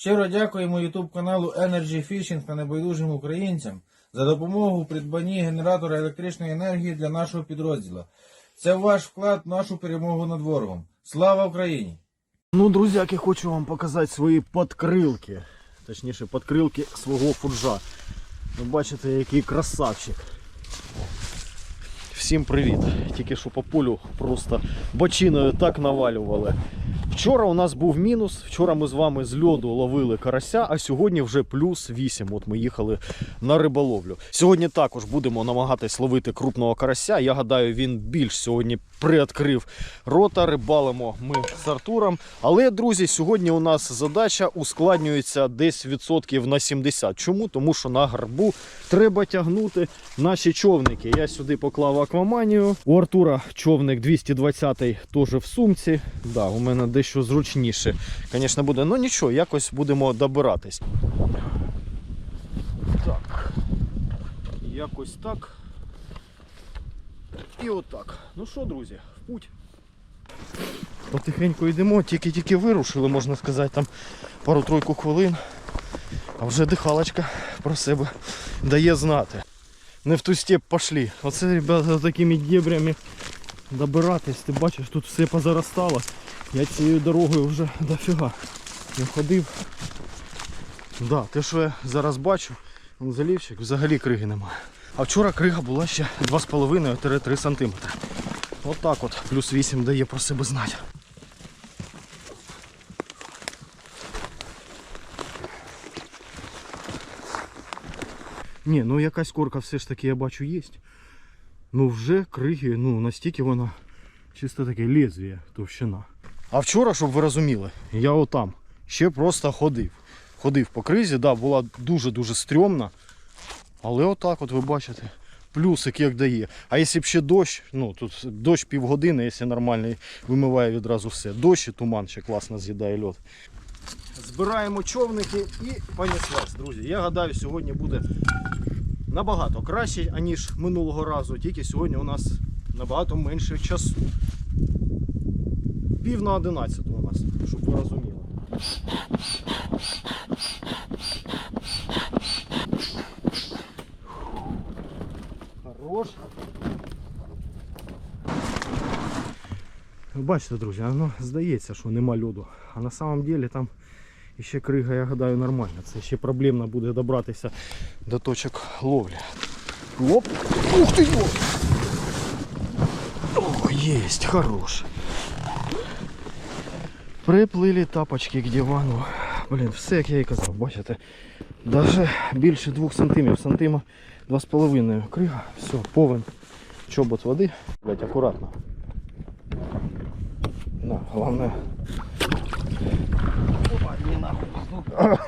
Щиро дякуємо YouTube каналу Energy Fishing та небайдужим українцям за допомогу в придбанні генератора електричної енергії для нашого підрозділу. Це ваш вклад в нашу перемогу над ворогом. Слава Україні! Ну, друзяки, хочу вам показати свої подкрилки. Точніше, подкрилки свого фуржа. Ви бачите, який красавчик. Всім привіт! Тільки що по полю просто бочиною так навалювали. Вчора у нас був мінус. Вчора ми з вами з льоду ловили карася, а сьогодні вже плюс 8. От ми їхали на риболовлю. Сьогодні також будемо намагатись ловити крупного карася. Я гадаю, він більш сьогодні приоткрив рота. Рибалимо ми з Артуром. Але, друзі, сьогодні у нас задача ускладнюється десь відсотків на 70. Чому? Тому що на гарбу треба тягнути наші човники. Я сюди поклав акваманію. У Артура човник 220-й теж в сумці. Да, у мене дещо зручніше. Звісно, буде. Ну нічого, якось будемо добиратись. Так. Якось так. І отак. Ну що, друзі, в путь. Потихеньку йдемо, тільки-тільки вирушили, можна сказати, там пару-тройку хвилин. А вже дихалочка про себе дає знати. Не в ту степ пошли. Оце, ребята, такими дебрями добиратись. Ти бачиш, тут все позаростало. Я цією дорогою вже дофіга не ходив. Да, те, що я зараз бачу, залівчик, взагалі криги немає. А вчора крига була ще 2,5-3 см. От от, плюс 8 дає про себе знати. Ні, ну якась корка все ж таки я бачу є. Ну вже криги, ну настільки вона чисто таке лезвіє, товщина. А вчора, щоб ви розуміли, я отам ще просто ходив. Ходив по кризі, да, була дуже-дуже стрьомна. Але отак от ви бачите, плюсик як дає. А якщо б ще дощ, ну тут дощ півгодини, якщо нормальний, вимиває відразу все. Дощ і туман ще класно з'їдає льод. Збираємо човники і понеслась, друзі. Я гадаю, сьогодні буде набагато краще, аніж минулого разу. Тільки сьогодні у нас набагато менше часу. Пів на 11 у нас, щоб ви розуміли. Хорош. Бачите, друзі, воно здається, що нема льоду. А на самом деле там ще крига, я гадаю, нормальна. Це ще проблемно буде добратися до точок ловлі. Оп! Ух ти! О, єсть, хорош. Приплили тапочки к дивану. Блін, все як я і казав, бачите. Даже більше 2 сантимів, сантима 2,5 крига. Все, повен чобот води. Блять, акуратно. На, головне.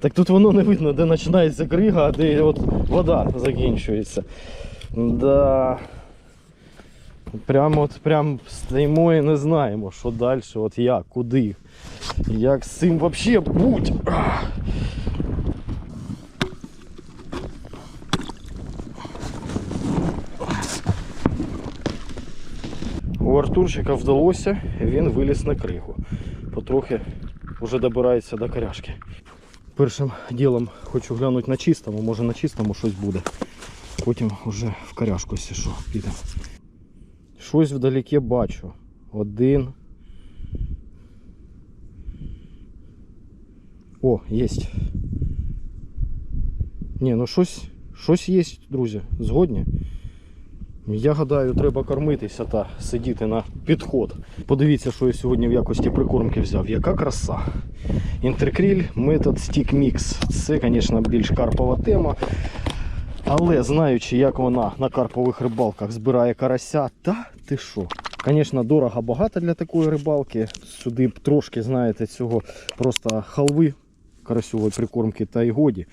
Так тут воно не видно, де починається крига, а де от вода закінчується. Да. Прямо от прям стоїмо і не знаємо, що далі, от як, куди. Як з цим взагалі будь. У Артурчика вдалося, він виліз на кригу. Потрохи вже добирається до коряшки. Першим ділом хочу глянути на чистому, може на чистому щось буде. Потім вже в коряшку, якщо що, підемо. Щось вдалеке бачу. Один. О, єсть. Ні, ну щось, щось є, друзі. Згодні. Я гадаю, треба кормитися та сидіти на підход. Подивіться, що я сьогодні в якості прикормки взяв. Яка краса. Інтеркріль метод Stick Mix. Це, звісно, більш карпова тема. Але знаючи, як вона на карпових рибалках збирає карася, та ти що? Звісно, дорого багато для такої рибалки. Сюди б трошки, знаєте, цього просто халви карасьової прикормки та й годі.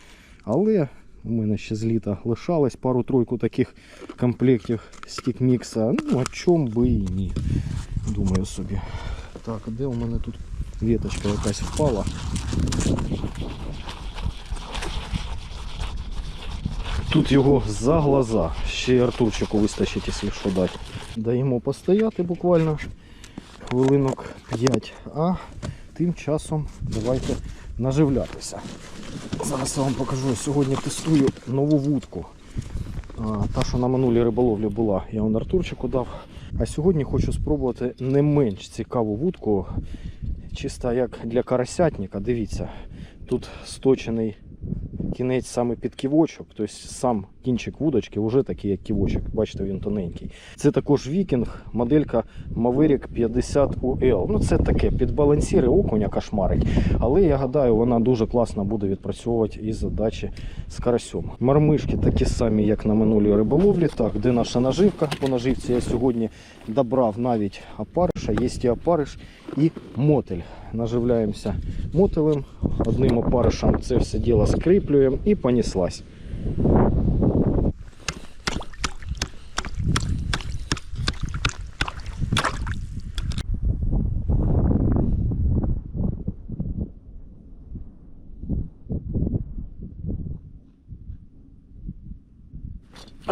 Але у мене ще з літа лишалось пару-тройку таких комплектів стікмікса. Ну, а чом би і ні. Думаю собі. Так, де у мене тут віточка якась впала? Тут його за глаза. Ще й Артурчику вистачить, якщо що дати. Даємо постояти буквально хвилинок 5. А тим часом давайте наживлятися. Зараз я вам покажу. Сьогодні тестую нову вудку. Та, що на минулій риболовлі була, я вам Артурчику дав. А сьогодні хочу спробувати не менш цікаву вудку, чисто як для карасятника. Дивіться, тут сточений кінець саме під ківочок, тобто сам кінчик вудочки вже такий, як ківочок. Бачите, він тоненький. Це також вікінг, моделька Maverick 50 UL. Ну це таке під балансіри окуня кошмарить. Але я гадаю, вона дуже класно буде відпрацьовувати і задачі з карасьом. Мармишки такі самі, як на минулій риболовлі. Так, де наша наживка? По наживці я сьогодні добрав навіть опариша, є і опариш, і мотель. Наживляємося мотелем. Одним опаришем це все діло скріплюємо і понеслась.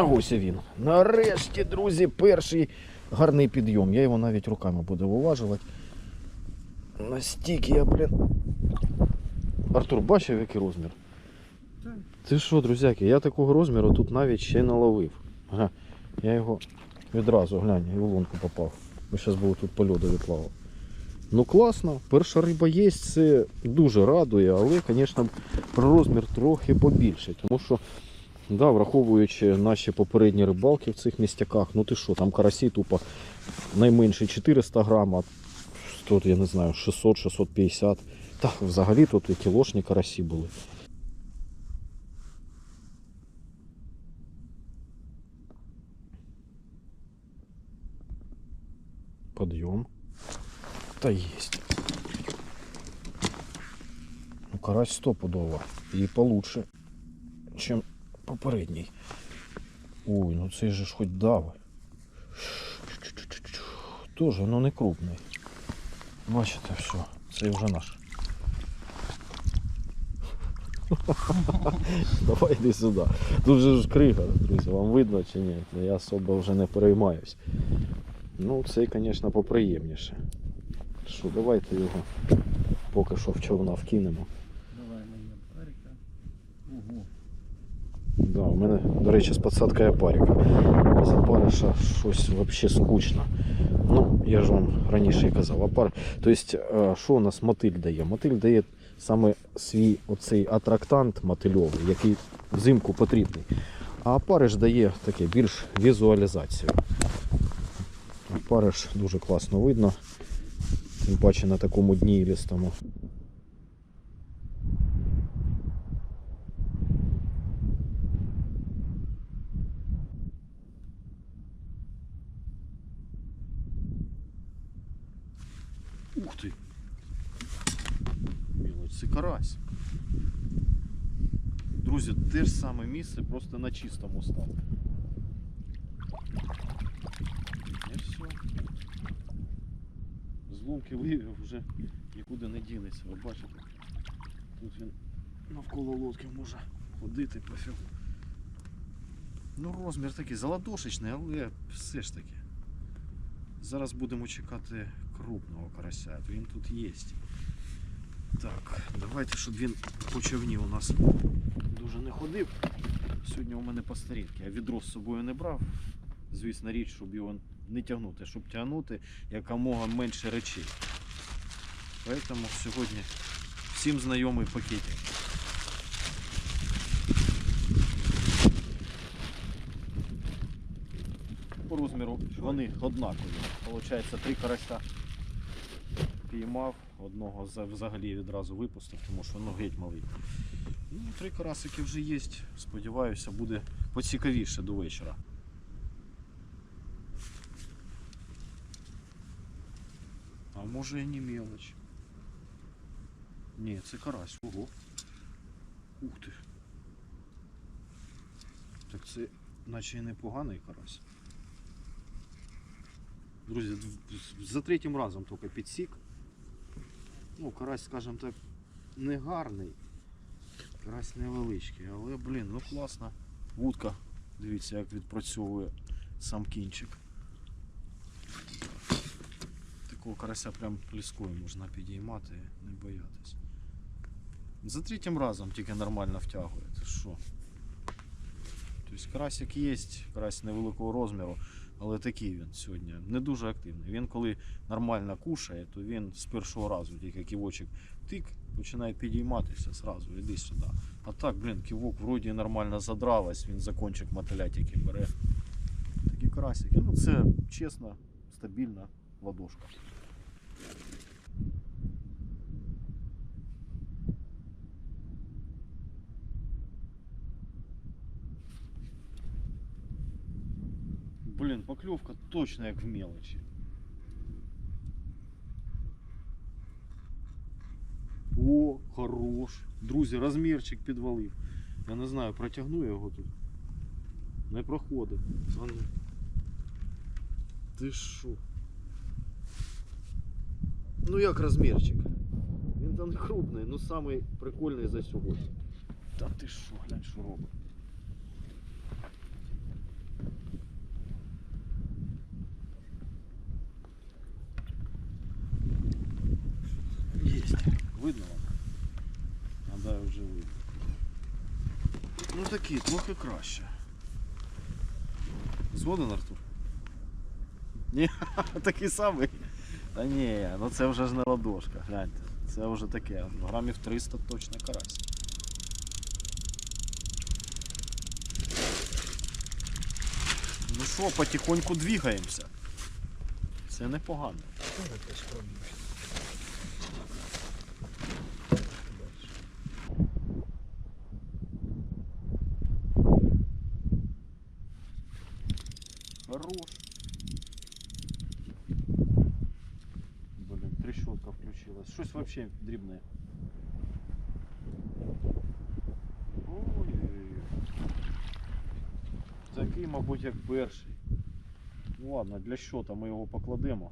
А ось і він. Нарешті, друзі, перший гарний підйом. Я його навіть руками буду виважувати. Настільки я, блін. Артур, бачив, який розмір? Так. Ти що, друзяки, я такого розміру тут навіть ще не ловив. Ага. Я його відразу глянь, і в лунку попав. Ми зараз був тут по льодові плавав. Ну класно, перша риба є, це дуже радує, але, звісно, про розмір трохи побільше. Тому що, да, враховуючи наші попередні рибалки в цих містяках, ну ти що, там карасі тупо найменше 400 грам, а тут, я не знаю, 600-650. Так, взагалі тут і кілошні карасі були. Подъем. Та есть. Ну, карась стопудово. І получше, чим попередній. Ой, ну цей же ж хоч дави. Тоже, ну не крупний. Бачите, все, це вже наш. Давай йди сюди. Тут же ж крига, друзі, вам видно чи ні? Ну, Я особо вже не переймаюсь. Ну, цей, звісно, поприємніше. Що, давайте його поки що в човна вкинемо. Давай мені парика. Ого. Да, у мене, до речі, з підсадкою паріка. Без опариша щось взагалі скучно. Ну, я ж вам раніше і казав, опар. Тобто, е, що у нас мотиль дає? Мотиль дає саме свій оцей атрактант мотильовий, який взимку потрібний. А опариш дає таке більш візуалізацію. Опариш дуже класно видно. Тим паче на такому дні лістому. Ух ти! Мілоч, карась. Друзі, те ж саме місце, просто на чистому став. І все. Зломки вивів вже нікуди не дінеться, ви бачите. Тут він навколо лодки може ходити пофігу. Ну, розмір такий заладошечний, але все ж таки. Зараз будемо чекати крупного карася. то Він тут є. Так, давайте, щоб він по човні у нас дуже не ходив. Сьогодні у мене по старінки. Я відро з собою не брав. Звісно, річ, щоб його не тягнути, щоб тягнути якомога менше речей. Поэтому сьогодні всім знайомий пакетик. По розміру вони однакові. Получається три карася піймав, одного взагалі відразу випустив, тому що ну геть малий. Ну, три карасики вже є. Сподіваюся, буде поцікавіше до вечора. А може і не мелоч. Ні, це карась. Ого. Ух ти. Так це наче і непоганий карась. Друзі, за третім разом тільки підсік. Ну, карась, скажімо так, не гарний. Карась невеличкий, але, блін, ну класна. Вудка. Дивіться, як відпрацьовує сам кінчик. Такого карася прям ліскою можна підіймати, не боятись. За третім разом тільки нормально втягує. Ти що? Тобто карасик є, карась невеликого розміру, але такий він сьогодні не дуже активний. Він коли нормально кушає, то він з першого разу, тільки ківочок тик, починає підійматися зразу, іди сюди. А так, блін, ківок вроді нормально задралась, він за кончик мотиля бере. Такі карасики. Ну це чесна, стабільна ладошка. Блін, покльовка точно як в мелочі. О, хорош. Друзі, розмірчик підвалив. Я не знаю, протягну його тут. Не проходить. А ну. Ти що? Ну як розмірчик? Він там не крупний, ну самий прикольний за сьогодні. Та ти що, глянь, що робить. Есть. Видно вам? А да, вже видно. Ну такі, трохи краще. Згоден, Артур? Ні, такий самий. Та ні, ну це вже ж не ладошка, гляньте. Це вже таке, грамів 300 точно карась. Ну що, потихоньку двигаємося. Це непогано. Вообще дрібне. Такий, мабуть, як перший. Ну ладно, для щота ми його покладемо.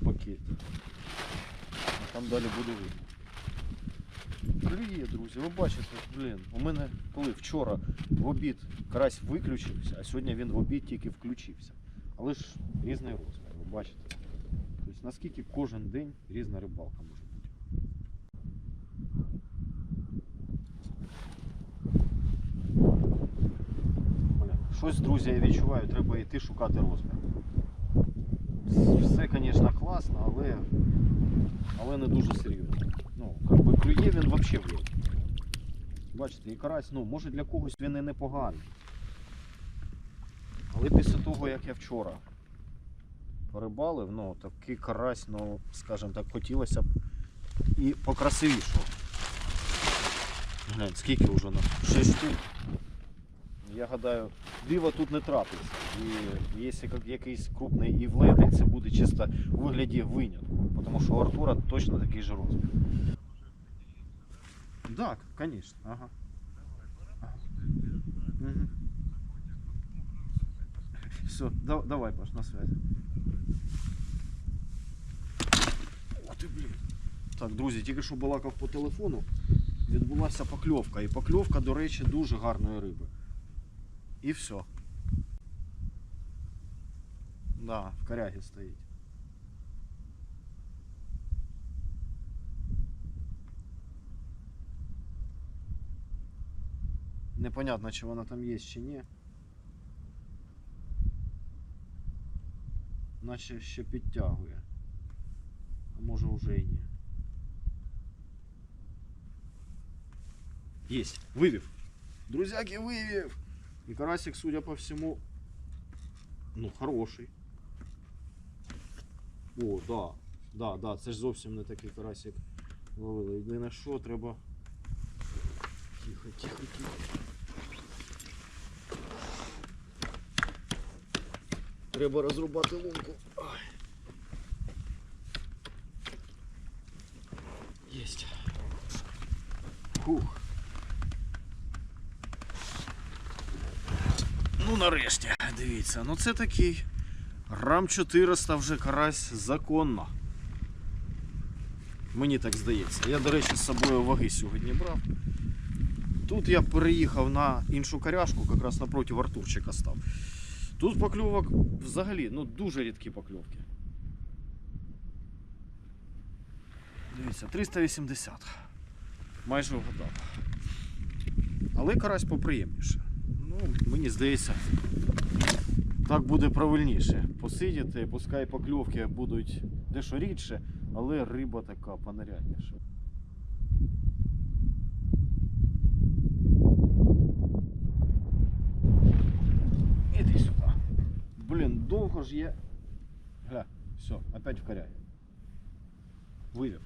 В пакет. А там далі буде видно. Клює, друзі, ви бачите, блін, у мене коли вчора в обід карась виключився, а сьогодні він в обід тільки включився. Але ж різний розмір, ви бачите. Наскільки кожен день різна рибалка може бути. Щось, друзі, я відчуваю, треба йти шукати розмір. Все, звісно, класно, але, але не дуже серйозно. Ну, как би клює він взагалі в лід. Бачите, і карась, ну, може для когось він і непоганий. Але після того, як я вчора порибалив, ну, такий карась, ну, скажімо так, хотілося б і покрасивішого. Глянь, скільки вже на 6 штук. Я гадаю, диво тут не трапиться. І якщо як- якийсь крупний і влетить, це буде чисто у вигляді винятку. Тому що у Артура точно такий же розмір. Так, конечно. Ага. Ага. Мгм. Все, да, давай, Паш, на связи. Так, друзі, тільки що балакав по телефону. Відбулася покльовка. І покльовка, до речі, дуже гарної риби. І все. Да, в корягі стоїть. Непонятно, чи вона там є, чи ні. Наче ще підтягує. А може вже і ні. Єсть, вивів. Друзяки, вивів. І карасик, судя по всему, ну, хороший. О, да. Да, да, це ж зовсім не такий карасик ловили. Єдине що, треба. Тихо, тихо, тихо. Треба розрубати лунку. Ой. Єсть. Фух. Ну нарешті, дивіться, ну це такий грам 400 вже карась законно. Мені так здається. Я, до речі, з собою ваги сьогодні брав. Тут я переїхав на іншу коряшку, якраз напроти Артурчика став. Тут покльовок взагалі ну, дуже рідкі покльовки. Дивіться, 380. Майже вгадав. Але карась поприємніше. Ну, мені здається, так буде правильніше. Посидіти, пускай покльовки будуть дещо рідше, але риба така понарядніша. Іди сюди. Блін, довго ж є. Гля, все, опять вкоряє. Вивів.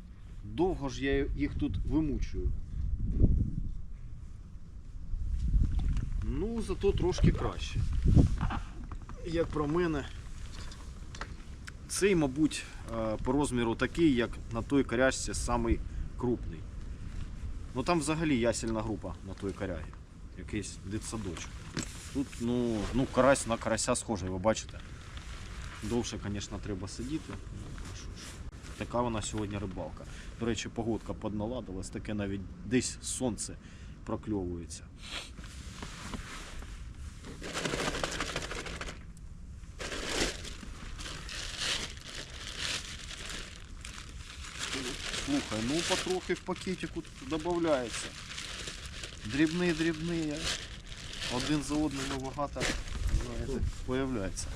Довго ж я їх тут вимучую. Ну, зато трошки краще. Як про мене, цей, мабуть, е, по розміру такий, як на той корячці самий крупний. Ну там взагалі ясельна група на той корягі. Якийсь дитсадочок. Тут, ну, ну, карась на карася схожий, ви бачите. Довше, звісно, треба сидіти. Така вона сьогодні рибалка. До речі, погодка подналадилась, таке навіть десь сонце прокльовується. Слухай, ну потрохи в пакетику додається. Дрібний, дрібний. Один за одним багато появляється.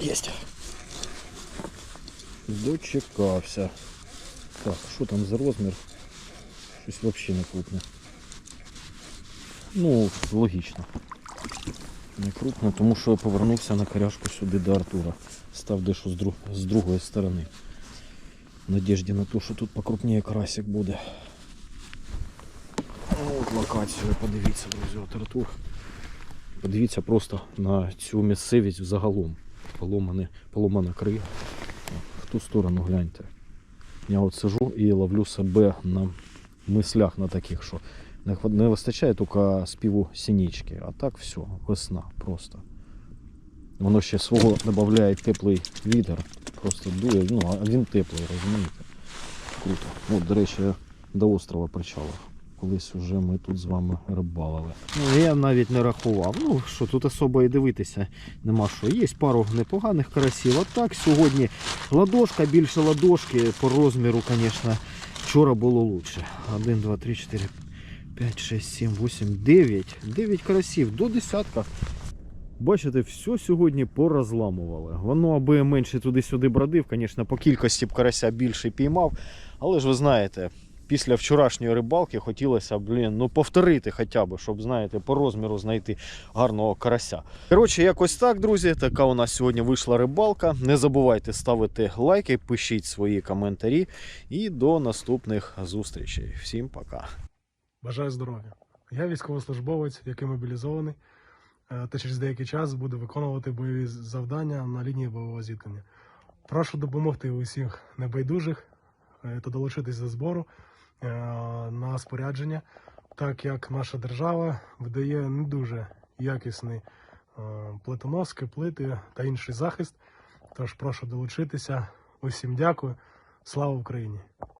Єсть. Дочекався. Так, що там за розмір? Щось взагалі не крупне. Ну, логічно. Не крупно, тому що я повернувся на коряшку сюди до Артура. Став дещо з, друг... з другої сторони. В надіжді на те, що тут покрупніє карасик буде. От локацію, подивіться, друзі, от Артур. Подивіться просто на цю місцевість взагалом. Поломане, поломана крига. Ту сторону гляньте. Я от сижу і ловлю себе на мислях на таких, що не вистачає тільки співу синічки, а так все, весна просто. Воно ще свого додає теплий вітер, просто дує, ну, а він теплий, розумієте? Круто. От, до речі, до острова причала. Колись вже ми тут з вами рибалили. Ну, я навіть не рахував. Ну що, тут особо і дивитися нема що. Є пару непоганих карасів. А так сьогодні ладошка, більше ладошки по розміру, звісно, вчора було лучше. 1, 2, 3, 4, 5, 6, 7, 8, 9. 9 карасів до десятка. Бачите, все сьогодні порозламували. Воно, аби менше туди-сюди бродив, звісно, по кількості б карася більше піймав. Але ж ви знаєте, після вчорашньої рибалки хотілося, блін, ну повторити хоча б, щоб, знаєте, по розміру знайти гарного карася. Коротше, якось так, друзі. Така у нас сьогодні вийшла рибалка. Не забувайте ставити лайки, пишіть свої коментарі. І до наступних зустрічей. Всім пока. Бажаю здоров'я. Я військовослужбовець, який мобілізований, е, та через деякий час буде виконувати бойові завдання на лінії бойового зіткнення. Прошу допомогти усіх небайдужих е, та долучитись до збору на спорядження, так як наша держава видає не дуже якісний е, плитоноски, плити та інший захист. Тож прошу долучитися. Усім дякую. Слава Україні!